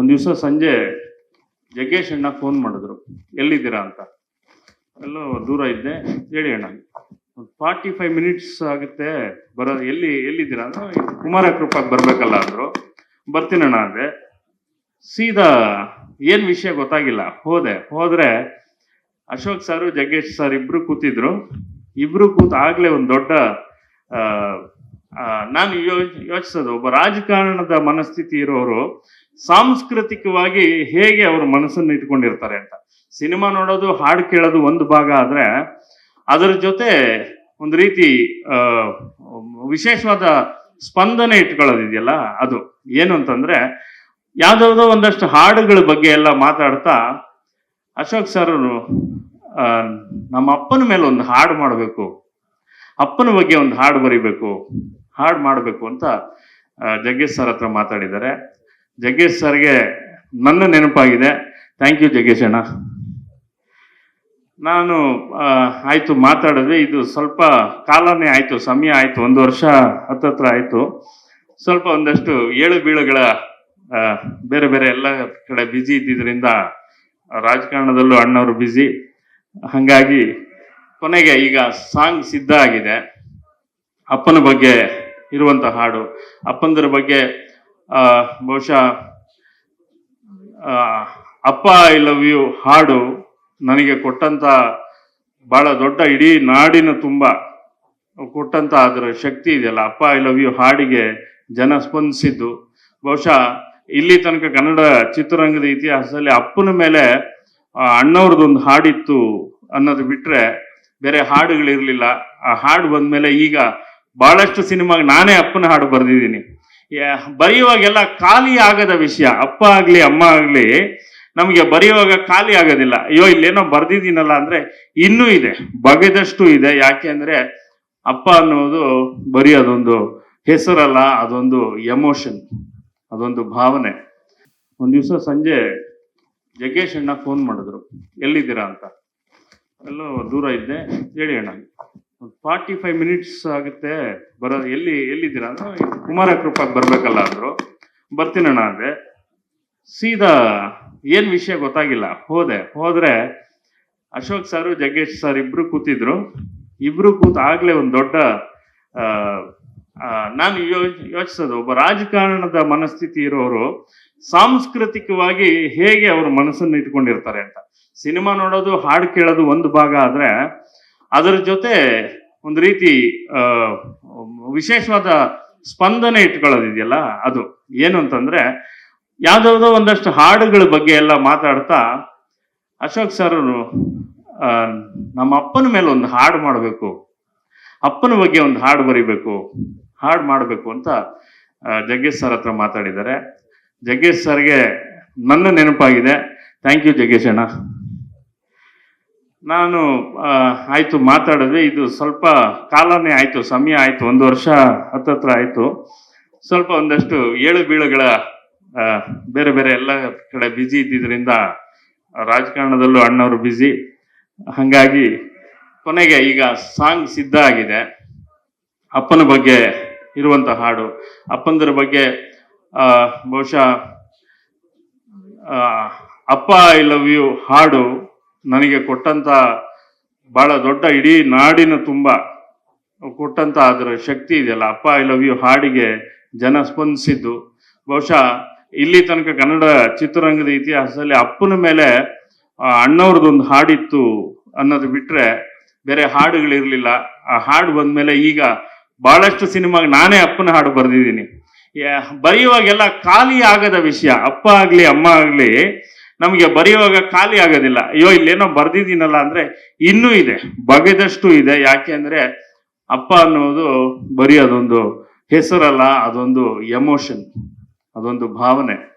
ಒಂದು ದಿವಸ ಸಂಜೆ ಜಗ್ಗೇಶ್ ಅಣ್ಣ ಫೋನ್ ಮಾಡಿದ್ರು. ಎಲ್ಲಿದ್ದೀರಾ ಅಂತ? ಎಲ್ಲೋ ದೂರ ಇದ್ದೆ. ಹೇಳಿ ಅಣ್ಣ. ಒಂದು ಫಾರ್ಟಿ ಫೈವ್ ಮಿನಿಟ್ಸ್ ಆಗುತ್ತೆ. ಬರೋ, ಎಲ್ಲಿ, ಎಲ್ಲಿದ್ದೀರಾ ಅಂದ್ರೆ ಕುಮಾರ ಕೃಪಾಕ್ ಬರ್ಬೇಕಲ್ಲ ಅಂದ್ರು. ಬರ್ತೀನಣ್ಣ ಅಂದೆ. ಸೀದಾ ಏನ್ ವಿಷಯ ಗೊತ್ತಾಗಿಲ್ಲ. ಹೋದೆ. ಹೋದ್ರೆ ಅಶೋಕ್ ಸಾರು, ಜಗ್ಗೇಶ್ ಸರ್ ಇಬ್ರು ಕೂತಿದ್ರು. ಇಬ್ರು ಕೂತ್ ಆಗ್ಲೇ ಒಂದು ದೊಡ್ಡ ನಾನು ಯೋಚಿಸೋದು. ಒಬ್ಬ ರಾಜಕಾರಣದ ಮನಸ್ಥಿತಿ ಇರೋರು ಸಾಂಸ್ಕೃತಿಕವಾಗಿ ಹೇಗೆ ಅವ್ರ ಮನಸ್ಸನ್ನು ಇಟ್ಕೊಂಡಿರ್ತಾರೆ ಅಂತ. ಸಿನಿಮಾ ನೋಡೋದು, ಹಾಡು ಕೇಳೋದು ಒಂದು ಭಾಗ ಆದ್ರೆ ಅದರ ಜೊತೆ ಒಂದು ರೀತಿ ವಿಶೇಷವಾದ ಸ್ಪಂದನೆ ಇಟ್ಕೊಳ್ಳೋದಿದೆಯಲ್ಲ ಅದು. ಏನು ಅಂತಂದ್ರೆ, ಯಾವ್ದಾವ್ದೋ ಒಂದಷ್ಟು ಹಾಡುಗಳ ಬಗ್ಗೆ ಎಲ್ಲ ಮಾತಾಡ್ತಾ ಅಶೋಕ್ ಸರ್ ನಮ್ಮ ಅಪ್ಪನ ಮೇಲೆ ಒಂದು ಹಾಡು ಮಾಡಬೇಕು. ಅಪ್ಪನ ಬಗ್ಗೆ ಒಂದು ಹಾಡು ಬರಿಬೇಕು. ಹಾಡು ಮಾಡಬೇಕು ಅಂತ ಜಗ್ಗೇಶ್ ಸರ್ ಹತ್ರ ಮಾತಾಡಿದ್ದಾರೆ. ಜಗ್ಗೇಶ್ ಸರ್ಗೆ ನನ್ನ ನೆನಪಾಗಿದೆ. ಥ್ಯಾಂಕ್ ಯು ಜಗ್ಗೇಶ್ ಅಣ್ಣ. ನಾನು ಆಯಿತು ಮಾತಾಡಿದ್ವಿ. ಇದು ಸ್ವಲ್ಪ ಕಾಲನೇ ಆಯಿತು, ಸಮಯ ಆಯಿತು, ಒಂದು ವರ್ಷ ಹತ್ತತ್ರ ಆಯಿತು. ಸ್ವಲ್ಪ ಒಂದಷ್ಟು ಏಳು ಬೀಳುಗಳ ಬೇರೆ ಬೇರೆ ಎಲ್ಲ ಕಡೆ ಬ್ಯುಸಿ ಇದ್ದಿದ್ದರಿಂದ ರಾಜಕಾರಣದಲ್ಲೂ ಅಣ್ಣವರು ಬ್ಯುಸಿ ಹಾಗಾಗಿ ಕೊನೆಗೆ ಈಗ ಸಾಂಗ್ ಸಿದ್ಧ ಆಗಿದೆ. ಅಪ್ಪನ ಬಗ್ಗೆ ಇರುವಂಥ ಹಾಡು, ಅಪ್ಪಂದರ ಬಗ್ಗೆ ಬಹುಶಃ ಅಪ್ಪ ಐ ಲವ್ ಯು ಹಾಡು ನನಗೆ ಕೊಟ್ಟಂತ ಬಹಳ ದೊಡ್ಡ ಇಡೀ ನಾಡಿನ ತುಂಬ ಕೊಟ್ಟಂತ ಅದರ ಶಕ್ತಿ ಇದೆಯಲ್ಲ. ಅಪ್ಪ ಐ ಲವ್ ಯು ಹಾಡಿಗೆ ಜನ ಸ್ಪಂದಿಸಿದ್ದು. ಬಹುಶಃ, ಇಲ್ಲಿ ತನಕ ಕನ್ನಡ ಚಿತ್ರರಂಗದ ಇತಿಹಾಸದಲ್ಲಿ ಅಪ್ಪನ ಮೇಲೆ ಅಣ್ಣವ್ರದ್ದೊಂದು ಹಾಡಿತ್ತು ಅನ್ನೋದು ಬಿಟ್ರೆ ಬೇರೆ ಹಾಡುಗಳಿರಲಿಲ್ಲ. ಆ ಹಾಡು ಬಂದ್ಮೇಲೆ ಈಗ ಬಹಳಷ್ಟು ಸಿನಿಮಾಗೆ ನಾನೇ ಅಪ್ಪನ ಹಾಡು ಬರೆದಿದ್ದೀನಿ. ಬರೆಯುವಾಗೆಲ್ಲ ಖಾಲಿ ಆಗದ ವಿಷಯ. ಅಪ್ಪ ಆಗಲಿ, ಅಮ್ಮ ಆಗಲಿ, ನಮಗೆ ಬರೆಯುವಾಗ ಖಾಲಿ ಆಗೋದಿಲ್ಲ. ಅಯ್ಯೋ, ಇಲ್ಲೇನೋ ಬರ್ದಿದ್ದೀನಲ್ಲ ಅಂದ್ರೆ ಇನ್ನೂ ಇದೆ. ಬಗೆದಷ್ಟು ಇದೆ. ಯಾಕೆ ಅಂದ್ರೆ ಅಪ್ಪ ಅನ್ನೋದು ಬರೀ ಅದೊಂದು ಹೆಸರಲ್ಲ, ಅದೊಂದು ಎಮೋಷನ್ ಅದೊಂದು ಭಾವನೆ. ಒಂದು ದಿವಸ ಸಂಜೆ ಜಗ್ಗೇಶ್ ಅಣ್ಣ ಫೋನ್ ಮಾಡಿದ್ರು. ಎಲ್ಲಿದ್ದೀರಾ ಅಂತ? ಎಲ್ಲೋ ದೂರ ಇದ್ದೆ. ಹೇಳಿ ಅಣ್ಣ. ಒಂದು ಫಾರ್ಟಿ ಫೈವ್ ಮಿನಿಟ್ಸ್ ಆಗುತ್ತೆ. ಬರೋ ಎಲ್ಲಿ ಎಲ್ಲಿದ್ದೀರಾ? ಅಂದ್ರೆ ಕುಮಾರ ಕೃಪಾ ಬರ್ಬೇಕಲ್ಲ ಅಂದ್ರು. ಬರ್ತೀನಣ್ಣ ಅಂದೆ. ಸೀದಾ ಏನ್ ವಿಷಯ ಗೊತ್ತಾಗಿಲ್ಲ. ಹೋದೆ. ಹೋದ್ರೆ ಅಶೋಕ್ ಸಾರು ಜಗ್ಗೇಶ್ ಸರ್ ಇಬ್ರು ಕೂತಿದ್ರು. ಇಬ್ರು ಕೂತ್ ಆಗ್ಲೇ ಒಂದು ದೊಡ್ಡ ಆ, ಯೋ ನಾನು ಯೋಚಿಸೋದು ಒಬ್ಬ ರಾಜಕಾರಣದ ಮನಸ್ಥಿತಿ ಇರೋರು ಸಾಂಸ್ಕೃತಿಕವಾಗಿ ಹೇಗೆ ಅವ್ರ ಮನಸ್ಸನ್ನು ಇಟ್ಕೊಂಡಿರ್ತಾರೆ ಅಂತ. ಸಿನಿಮಾ ನೋಡೋದು ಹಾಡು ಕೇಳೋದು ಒಂದು ಭಾಗ ಆದ್ರೆ ಅದರ ಜೊತೆ ಒಂದು ರೀತಿ ವಿಶೇಷವಾದ ಸ್ಪಂದನೆ ಇಟ್ಕೊಳ್ಳೋದಿದೆಯಲ್ಲ ಅದು. ಏನು ಅಂತಂದ್ರೆ, ಯಾವ್ದಾವ್ದೋ ಒಂದಷ್ಟು ಹಾಡುಗಳ ಬಗ್ಗೆ ಎಲ್ಲ ಮಾತಾಡ್ತಾ ಅಶೋಕ್ ಸರ್ ನಮ್ಮ ಅಪ್ಪನ ಮೇಲೆ ಒಂದು ಹಾಡು ಮಾಡಬೇಕು. ಅಪ್ಪನ ಬಗ್ಗೆ ಒಂದು ಹಾಡು ಬರಿಬೇಕು. ಹಾಡು ಮಾಡಬೇಕು ಅಂತ ಜಗ್ಗೇಶ್ ಸರ್ ಹತ್ರ ಮಾತಾಡಿದ್ದಾರೆ. ಜಗ್ಗೇಶ್ ಸರ್ಗೆ ನನ್ನ ನೆನಪಾಗಿದೆ. ಥ್ಯಾಂಕ್ ಯು ಜಗ್ಗೇಶ್ ಅಣ್ಣ. ನಾನು ಆಯಿತು ಮಾತಾಡಿದ್ವಿ ಇದು ಸ್ವಲ್ಪ ಕಾಲನೇ ಆಯಿತು, ಸಮಯ ಆಯಿತು, ಒಂದು ವರ್ಷ ಹತ್ತತ್ರ ಆಯಿತು. ಸ್ವಲ್ಪ ಒಂದಷ್ಟು ಏಳು ಬೀಳುಗಳ ಬೇರೆ ಬೇರೆ ಎಲ್ಲ ಕಡೆ ಬ್ಯುಸಿ ಇದ್ದಿದ್ದರಿಂದ ರಾಜಕಾರಣದಲ್ಲೂ ಅಣ್ಣವರು ಬ್ಯುಸಿ ಹಾಗಾಗಿ ಕೊನೆಗೆ ಈಗ ಸಾಂಗ್ ಸಿದ್ಧ ಆಗಿದೆ. ಅಪ್ಪನ ಬಗ್ಗೆ ಇರುವಂಥ ಹಾಡು. ಅಪ್ಪಂದರ ಬಗ್ಗೆ ಬಹುಶಃ ಅಪ್ಪ ಐ ಲವ್ ಯು ಹಾಡು ನನಗೆ ಕೊಟ್ಟಂತ ಬಹಳ ದೊಡ್ಡ ಇಡೀ ನಾಡಿನ ತುಂಬ ಕೊಟ್ಟಂತ ಅದರ ಶಕ್ತಿ ಇದೆಯಲ್ಲ. ಅಪ್ಪ ಐ ಲವ್ ಯು ಹಾಡಿಗೆ ಜನ ಸ್ಪಂದಿಸಿದ್ದು. ಬಹುಶಃ ಇಲ್ಲಿ ತನಕ ಕನ್ನಡ ಚಿತ್ರರಂಗದ ಇತಿಹಾಸದಲ್ಲಿ ಅಪ್ಪನ ಮೇಲೆ ಅಣ್ಣವ್ರದೊಂದು ಹಾಡಿತ್ತು ಅನ್ನೋದು ಬಿಟ್ರೆ ಬೇರೆ ಹಾಡುಗಳಿರಲಿಲ್ಲ ಆ ಹಾಡು ಬಂದ್ಮೇಲೆ ಈಗ ಬಹಳಷ್ಟು ಸಿನಿಮಾಗ ನಾನೇ ಅಪ್ಪನ ಹಾಡು ಬರೆದಿದ್ದೀನಿ. ಬರೆಯುವಾಗೆಲ್ಲ ಖಾಲಿ ಆಗದ ವಿಷಯ. ಅಪ್ಪ ಆಗಲಿ, ಅಮ್ಮ ಆಗ್ಲಿ ನಮಗೆ ಬರೆಯುವಾಗ ಖಾಲಿ ಆಗೋದಿಲ್ಲ. ಅಯ್ಯೋ, ಇಲ್ಲೇನೋ ಬರ್ದಿದ್ದೀನಲ್ಲ ಅಂದ್ರೆ ಇನ್ನೂ ಇದೆ. ಬಗೆದಷ್ಟು ಇದೆ. ಯಾಕೆ ಅಂದ್ರೆ ಅಪ್ಪ ಅನ್ನೋದು ಬರೀ ಅದೊಂದು ಹೆಸರಲ್ಲ, ಅದೊಂದು ಎಮೋಷನ್ ಅದೊಂದು ಭಾವನೆ.